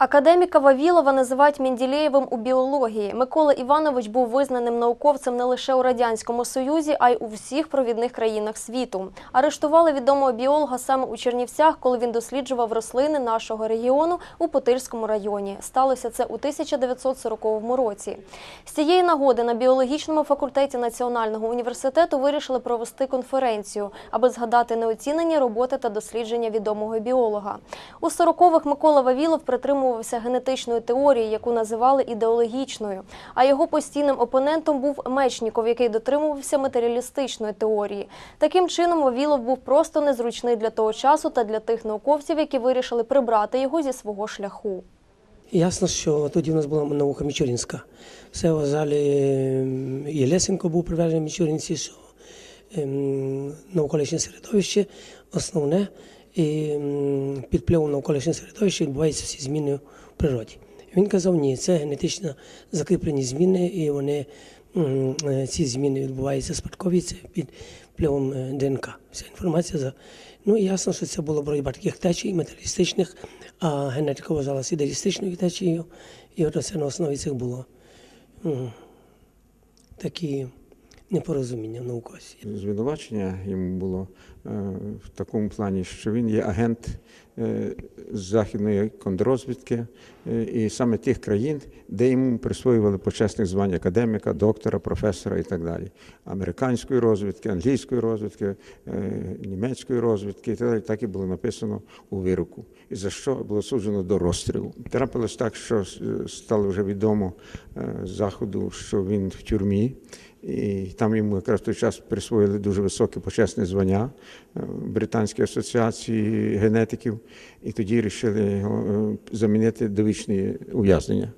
Академіка Вавілова називають Менділеєвим у біології. Микола Іванович був визнаним науковцем не лише у радянському союзі, а й у всіх провідних країнах світу. Арештували відомого біолога саме у Чернівцях, коли він досліджував рослини нашого регіону у Потильському районі. Сталося це у 1940 році. З цієї нагоди на біологічному факультеті Національного університету вирішили провести конференцію, аби згадати неоцінені роботи та дослідження відомого біолога. У 40-х Микола Вавілов притримувався генетичної теорії, яку називали ідеологічною. А його постійним опонентом був Мечніков, який дотримувався матеріалістичної теорії. Таким чином, Вавілов був просто незручний для того часу та для тих науковців, які вирішили прибрати його зі свого шляху. Ясно, що тоді в нас була наука Мічурінська. Все в залі ем, і Лесенко був приведений Мічурінці, що ем, навколишнє середовище основне, і під впливом навколишнього середовища відбуваються всі зміни в природі. Він казав, ні, це генетично закріплені зміни, і вони е, ці зміни відбуваються спадкові, це під впливом е, ДНК. Вся інформація за. Ну і ясно, що це було боротьба таких течій, матеріалістичних, а генетика вважалася ідеалістичною течією, і от це на основі цих було такі непорозуміння в науковці. Звинувачення йому було е, в такому плані, що він є агент е, західної контррозвідки е, і саме тих країн, де йому присвоювали почесних звань академіка, доктора, професора і так далі. Американської розвідки, англійської розвідки, німецької розвідки, і так далі. Так і було написано у вироку. І за що було суджено до розстрілу. Трапилось так, що стало вже відомо заходу, що він в тюрмі. І там йому якраз в той час присвоїли дуже високе почесне звання е, Британської асоціації генетиків, і тоді вирішили його е, замінити довічне ув'язнення.